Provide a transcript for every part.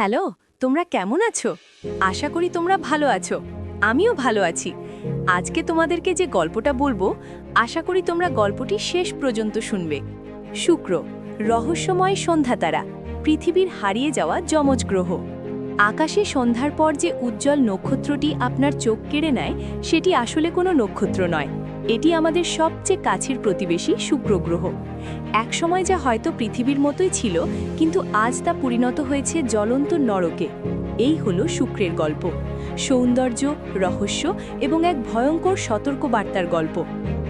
Hello, তোমরা কেমন আছো? আশা করি তোমরা ভালো আছো। আমিও ভালো আছি। আজকে তোমাদেরকে যে গল্পটা বলব, আশা করি তোমরা গল্পটি শেষ পর্যন্ত শুনবে। শুক্র, রহস্যময় সন্ধ্যাতারা পৃথিবীর হারিয়ে যাওয়া যমজ গ্রহ। আকাশে সন্ধ্যার পর যে উজ্জ্বল নক্ষত্রটি আপনার চোখ কেড়ে নেয়, সেটি আসলে কোনো নক্ষত্র নয়। এটি আমাদের সবচেয়ে কাছের প্রতিবেশী শুক্র গ্রহ। একসময় যা হয়তো পৃথিবীর মতোই ছিল, কিন্তু আজ তা পরিণত হয়েছে জ্বলন্ত নরকে। এই হলো শুক্রের গল্প। সৌন্দর্য, রহস্য এবং এক ভয়ঙ্কর সতর্কবার্তার গল্প।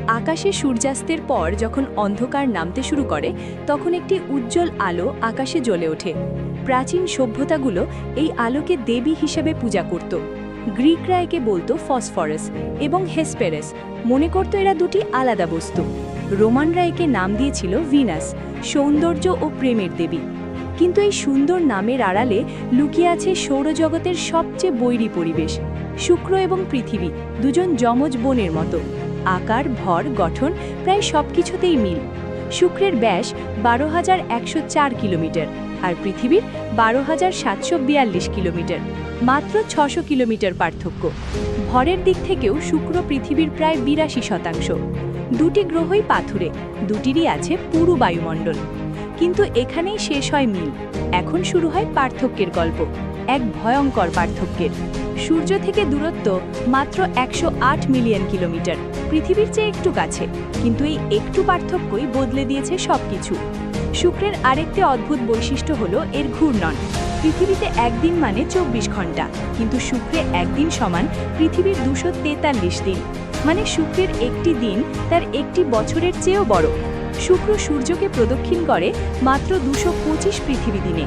আকাশে সূর্যাস্তের পর যখন অন্ধকার নামতে শুরু করে, তখন একটি উজ্জ্বল আলো আকাশে জ্বলে ওঠে। প্রাচীন সভ্যতাগুলো এই আলোকে দেবী হিসেবে পূজা করত। গ্রিকরা একে বলতো ফসফরাস এবং হেসপেরেস। মনে করত এরা দুটি আলাদা বস্তু। রোমানরা একে নাম দিয়েছিল ভিনাস, সৌন্দর্য ও প্রেমের দেবী। কিন্তু এই সুন্দর নামের আড়ালে লুকিয়ে আছে সৌরজগতের সবচেয়ে বৈরী পরিবেশ। শুক্র এবং পৃথিবী দুজন যমজ বোনের মতো। আকার, ভর, গঠন প্রায় সবকিছুতেই মিল। শুক্রের ব্যাস বারো হাজার একশো চার কিলোমিটার আর পৃথিবীর বারো হাজার সাতশো বিয়াল্লিশ কিলোমিটার। মাত্র ছশো কিলোমিটার পার্থক্য। ভরের দিক থেকেও শুক্র পৃথিবীর প্রায় বিরাশি শতাংশ। দুটি গ্রহই পাথুরে, দুটিরই আছে পুরু বায়ুমণ্ডল। কিন্তু এখানেই শেষ হয় মিল। এখন শুরু হয় পার্থক্যের গল্প, এক ভয়ঙ্কর পার্থক্যের। সূর্য থেকে দূরত্ব মাত্র একশো আট মিলিয়ন কিলোমিটার, পৃথিবীর চেয়ে একটু কাছে। কিন্তু এই একটু পার্থক্যই বদলে দিয়েছে সবকিছু। শুক্রের আরেকটি অদ্ভুত বৈশিষ্ট্য হলো এর ঘূর্ণন। পৃথিবীতে একদিন মানে চব্বিশ ঘণ্টা, কিন্তু শুক্রে একদিন সমান পৃথিবীর দুশো তেতাল্লিশ দিন। মানে শুক্রের একটি দিন তার একটি বছরের চেয়েও বড়। শুক্র সূর্যকে প্রদক্ষিণ করে মাত্র দুশো পঁচিশ পৃথিবী দিনে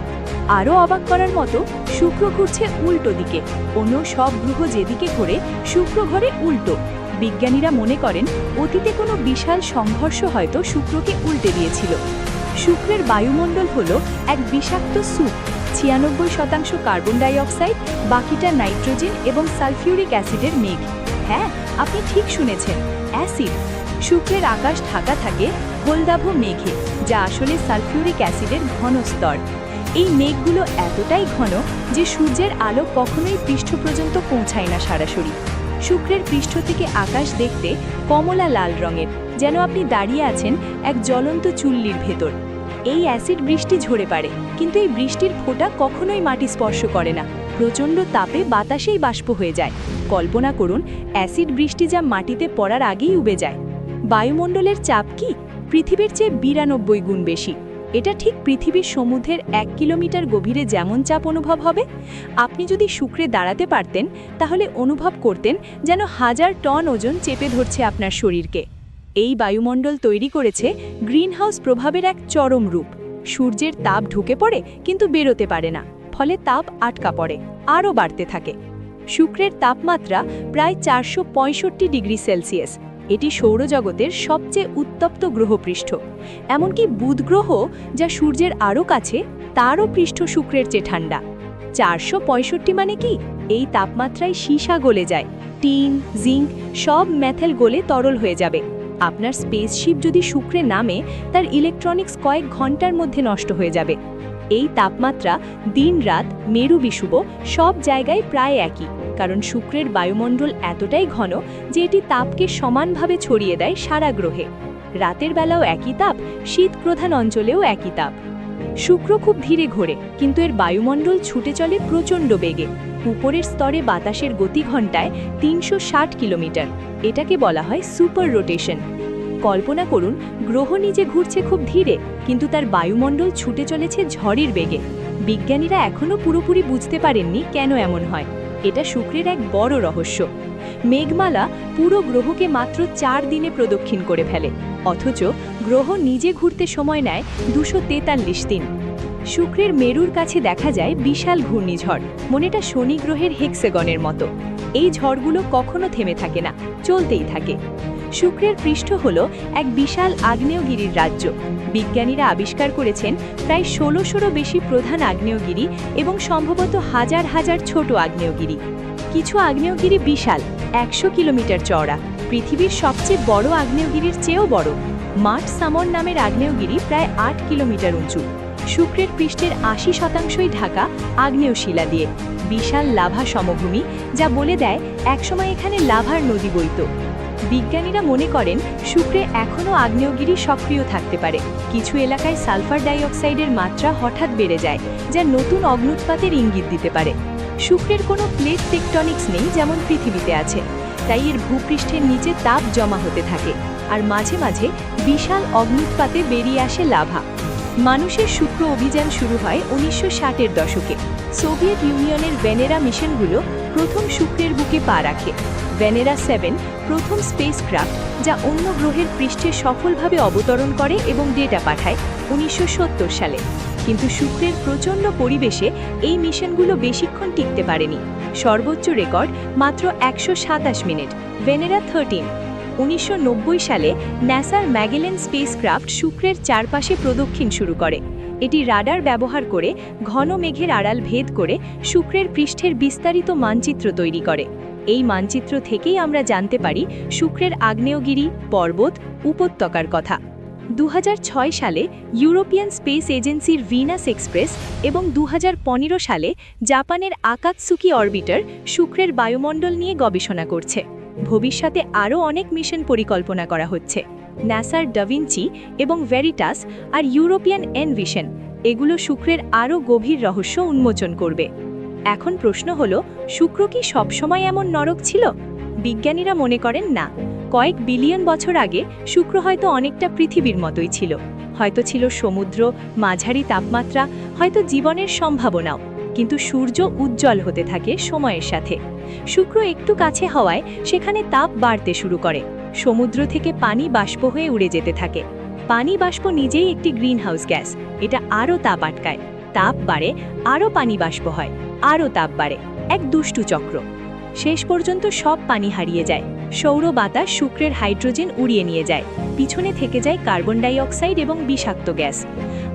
আরও অবাক করার মতো, শুক্র ঘুরছে উল্টো দিকে। অন্য সব গ্রহ যেদিকে ঘোরে, শুক্র ঘরে উল্টো। বিজ্ঞানীরা মনে করেন, অতীতে কোনো বিশাল সংঘর্ষ হয়তো শুক্রকে উল্টে দিয়েছিল। শুক্রের বায়ুমণ্ডল হল এক বিষাক্ত স্যুপ। ছিয়ানব্বই শতাংশ কার্বন ডাই অক্সাইড বাকিটা নাইট্রোজেন এবং সালফিউরিক অ্যাসিডের মেঘ হ্যাঁ আপনি ঠিক শুনেছেন, অ্যাসিড। শুক্রের আকাশ ঢাকা থাকে হলদাভ মেঘে, যা আসলে সালফিউরিক অ্যাসিডের ঘন স্তর। এই মেঘগুলো এতটাই ঘন যে সূর্যের আলো কখনোই পৃষ্ঠ পর্যন্ত পৌঁছায় না সরাসরি। শুক্রের পৃষ্ঠ থেকে আকাশ দেখতে কমলা লাল রঙের, যেন আপনি দাঁড়িয়ে আছেন এক জ্বলন্ত চুল্লির ভেতর। এই অ্যাসিড বৃষ্টি ঝরে পারে কিন্তু এই বৃষ্টির ফোঁটা কখনোই মাটি স্পর্শ করে না। প্রচণ্ড তাপে বাতাসেই বাষ্প হয়ে যায়। কল্পনা করুন, অ্যাসিড বৃষ্টি যা মাটিতে পড়ার আগেই উবে যায়। বায়ুমণ্ডলের চাপ কি? পৃথিবীর চেয়ে বিরানব্বই গুণ বেশি। এটা ঠিক পৃথিবীর সমুদ্রের এক কিলোমিটার গভীরে যেমন চাপ অনুভব হবে, আপনি যদি শুক্রে দাঁড়াতে পারতেন, তাহলে অনুভব করতেন যেন হাজার টন ওজন চেপে ধরছে আপনার শরীরকে। এই বায়ুমণ্ডল তৈরি করেছে গ্রিনহাউস প্রভাবের এক চরম রূপ। সূর্যের তাপ ঢুকে পড়ে, কিন্তু বেরোতে পারে না। ফলে তাপ আটকা পড়ে, আরও বাড়তে থাকে। শুক্রের তাপমাত্রা প্রায় চারশো পঁয়ষট্টি ডিগ্রি সেলসিয়াস। এটি সৌরজগতের সবচেয়ে উত্তপ্ত গ্রহপৃষ্ঠ। এমনকি বুধ গ্রহ যা সূর্যের আরও কাছে, তারও পৃষ্ঠ শুক্রের চেয়ে ঠান্ডা। চারশো পঁয়ষট্টি মানে কি? এই তাপমাত্রায় সীসা গলে যায়। টিন, জিঙ্ক সব ম্যাথেল গলে তরল হয়ে যাবে। আপনার স্পেসশিপ যদি শুক্রে নামে, তার ইলেকট্রনিক্স কয়েক ঘণ্টার মধ্যে নষ্ট হয়ে যাবে। এই তাপমাত্রা দিন রাত, মেরু বিষুব সব জায়গায় প্রায় একই। কারণ শুক্রের বায়ুমণ্ডল এতটাই ঘন যে এটি তাপকে সমানভাবে ছড়িয়ে দেয় সারা গ্রহে। রাতের বেলাও একই তাপ, শীত প্রধান অঞ্চলেও একই তাপ। শুক্র খুব ধীরে ঘোরে, কিন্তু এর বায়ুমণ্ডল ছুটে চলে প্রচণ্ড বেগে। উপরের স্তরে বাতাসের গতি ঘন্টায় তিনশো ষাট কিলোমিটার। এটাকে বলা হয় সুপার রোটেশন। কল্পনা করুন, গ্রহ নিজে ঘুরছে খুব ধীরে, কিন্তু তার বায়ুমণ্ডল ছুটে চলেছে ঝড়ের বেগে। বিজ্ঞানীরা এখনও পুরোপুরি বুঝতে পারেননি কেন এমন হয়। এটা শুক্রের এক বড় রহস্য। মেঘমালা পুরো গ্রহকে মাত্র চার দিনে প্রদক্ষিণ করে ফেলে, অথচ গ্রহ নিজে ঘুরতে সময় নেয় দুশো দিন। শুক্রের মেরুর কাছে দেখা যায় বিশাল ঘূর্ণিঝড়, মনেটা শনি গ্রহের হেক্সেগনের মতো। এই ঝড়গুলো কখনো থেমে থাকে না, চলতেই থাকে। শুক্রের পৃষ্ঠ হল এক বিশাল আগ্নেয়গিরির রাজ্য। বিজ্ঞানীরা আবিষ্কার করেছেন প্রায় ষোলোশোরও বেশি প্রধান আগ্নেয়গিরি এবং সম্ভবত হাজার হাজার ছোট আগ্নেয়গিরি। কিছু আগ্নেয়গিরি বিশাল, একশো কিলোমিটার চওড়া, পৃথিবীর সবচেয়ে বড় আগ্নেয়গিরির চেয়েও বড়। মাঠ সামন নামের আগ্নেয়গিরি প্রায় আট কিলোমিটার উঁচু। শুক্রের পৃষ্ঠের আশি শতাংশই ঢাকা আগ্নেয় শিলা দিয়ে, বিশাল লাভা সমভূমি যা বলে দেয় একসময় এখানে লাভার নদী বইত। বিজ্ঞানীরা মনে করেন শুক্রে এখনও আগ্নেয়গিরি সক্রিয় থাকতে পারে। কিছু এলাকায় সালফার ডাইঅক্সাইডের মাত্রা হঠাৎ বেড়ে যায়, যা নতুন অগ্নুৎপাতের ইঙ্গিত দিতে পারে। শুক্রের কোনো প্লেট টেকটনিক্স নেই যেমন পৃথিবীতে আছে, তাই এর ভূপৃষ্ঠের নিচে তাপ জমা হতে থাকে, আর মাঝে মাঝে বিশাল অগ্নুৎপাতে বেরিয়ে আসে লাভা। মানুষের শুক্র অভিযান শুরু হয় উনিশশো ষাটের দশকে। সোভিয়েত ইউনিয়নের ভেনেরা মিশনগুলো প্রথম শুক্রের বুকে পা রাখে। ভেনেরা সেভেন প্রথম স্পেসক্রাফট যা অন্য গ্রহের পৃষ্ঠে সফলভাবে অবতরণ করে এবং ডেটা পাঠায় উনিশশো সত্তর সালে। কিন্তু শুক্রের প্রচণ্ড পরিবেশে এই মিশনগুলো বেশিক্ষণ টিকতে পারেনি। সর্বোচ্চ রেকর্ড মাত্র একশো সাতাশ মিনিট, ভেনেরা থার্টিন। উনিশশো নব্বই সালে ন্যাসার ম্যাগেলেন স্পেসক্রাফট শুক্রের চারপাশে প্রদক্ষিণ শুরু করে। এটি রাডার ব্যবহার করে ঘন মেঘের আড়াল ভেদ করে শুক্রের পৃষ্ঠের বিস্তারিত মানচিত্র তৈরি করে। এই মানচিত্র থেকেই আমরা জানতে পারি শুক্রের আগ্নেয়গিরি, পর্বত, উপত্যকার কথা। দু হাজার ছয় সালে ইউরোপিয়ান স্পেস এজেন্সির ভিনাস এক্সপ্রেস এবং দু হাজার পনেরো সালে জাপানের আকাতসুকি অরবিটার শুক্রের বায়ুমণ্ডল নিয়ে গবেষণা করছে। ভবিষ্যতে আরও অনেক মিশন পরিকল্পনা করা হচ্ছে। ন্যাসার ডাভিনচি এবং ভেরিটাস আর ইউরোপিয়ান এনভিশন এগুলো শুক্রের আরও গভীর রহস্য উন্মোচন করবে। এখন প্রশ্ন হলো, শুক্র কি সবসময় এমন নরক ছিল? বিজ্ঞানীরা মনে করেন না। কয়েক বিলিয়ন বছর আগে শুক্র হয়তো অনেকটা পৃথিবীর মতোই ছিল। হয়তো ছিল সমুদ্র, মাঝারি তাপমাত্রা, হয়তো জীবনের সম্ভাবনাও। কিন্তু সূর্য উজ্জ্বল হতে থাকে সময়ের সাথে। শুক্র একটু কাছে হওয়ায় সেখানে তাপ বাড়তে শুরু করে। সমুদ্র থেকে পানি বাষ্প হয়ে উড়ে যেতে থাকে। পানি বাষ্প নিজেই একটি গ্রিনহাউস গ্যাস, এটা আরও তাপ আটকায়। তাপ বাড়ে, আরও পানি বাষ্প হয়, আরও তাপ বাড়ে। এক দুষ্টু চক্র। শেষ পর্যন্ত সব পানি হারিয়ে যায়। সৌর বাতাস শুক্রের হাইড্রোজেন উড়িয়ে নিয়ে যায়। পিছনে থেকে যায় কার্বন ডাই অক্সাইড এবং বিষাক্ত গ্যাস।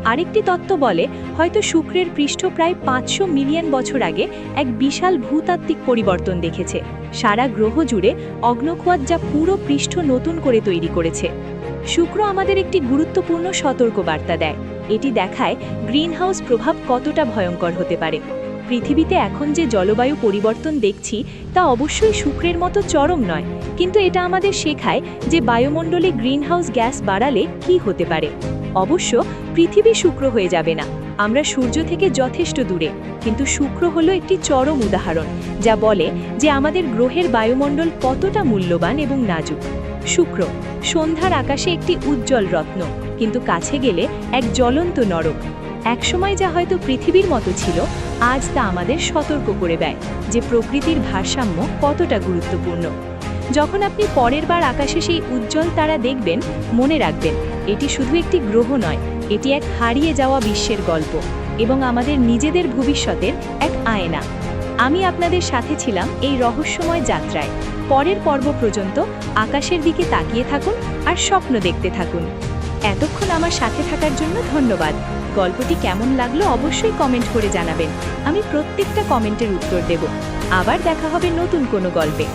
আরেকটি তত্ত্ব বলে, হয়তো শুক্রের পৃষ্ঠ প্রায় পাঁচশো মিলিয়ন বছর আগে এক বিশাল ভূতাত্ত্বিক পরিবর্তন দেখেছে। সারা গ্রহ জুড়ে অগ্নখোয়াত যা পুরো পৃষ্ঠ নতুন করে তৈরি করেছে। শুক্র আমাদের একটি গুরুত্বপূর্ণ সতর্ক বার্তা দেয়। এটি দেখায় গ্রিনহাউস প্রভাব কতটা ভয়ঙ্কর হতে পারে। পৃথিবীতে এখন যে জলবায়ু পরিবর্তন দেখছি, তা অবশ্যই শুক্রের মতো চরম নয়। কিন্তু এটা আমাদের শেখায় যে বায়ুমণ্ডলে গ্রিনহাউস গ্যাস বাড়ালে কি হতে পারে। অবশ্য পৃথিবী শুক্র হয়ে যাবে না। আমরা সূর্য থেকে যথেষ্ট দূরে। কিন্তু শুক্র হলো একটি চরম উদাহরণ, যা বলে যে আমাদের গ্রহের বায়ুমণ্ডল কতটা মূল্যবান এবং নাজুক। শুক্র, সন্ধ্যার আকাশে একটি উজ্জ্বল রত্ন, কিন্তু কাছে গেলে এক জ্বলন্ত নরক। একসময় যা হয়তো পৃথিবীর মতো ছিল, আজ তা আমাদের সতর্ক করে দেয় যে প্রকৃতির ভারসাম্য কতটা গুরুত্বপূর্ণ। যখন আপনি পরের বার আকাশে সেই উজ্জ্বল তারা দেখবেন, মনে রাখবেন, এটি শুধু একটি গ্রহ নয়, এটি এক হারিয়ে যাওয়া বিশ্বের গল্প এবং আমাদের নিজেদের ভবিষ্যতের এক আয়না। আমি আপনাদের সাথে ছিলাম এই রহস্যময় যাত্রায়। পরের পর্ব পর্যন্ত আকাশের দিকে তাকিয়ে থাকুন আর স্বপ্ন দেখতে থাকুন। এতক্ষণ আমার সাথে থাকার জন্য ধন্যবাদ। গল্পটি কেমন লাগল অবশ্যই কমেন্ট করে জানাবেন। আমি প্রত্যেকটা কমেন্টের উত্তর দেব। আবার দেখা হবে নতুন কোনো গল্পে।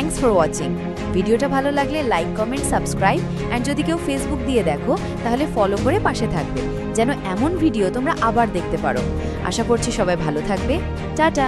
থ্যাঙ্কস ফর ওয়াচিং ভিডিওটা ভালো লাগলে লাইক কমেন্ট সাবস্ক্রাইব অ্যান্ড যদি কেউ ফেসবুক দিয়ে দেখো, তাহলে ফলো করে পাশে থাকবে, যেন এমন ভিডিও তোমরা আবার দেখতে পারো। আশা করছি সবাই ভালো থাকবে। টাটা!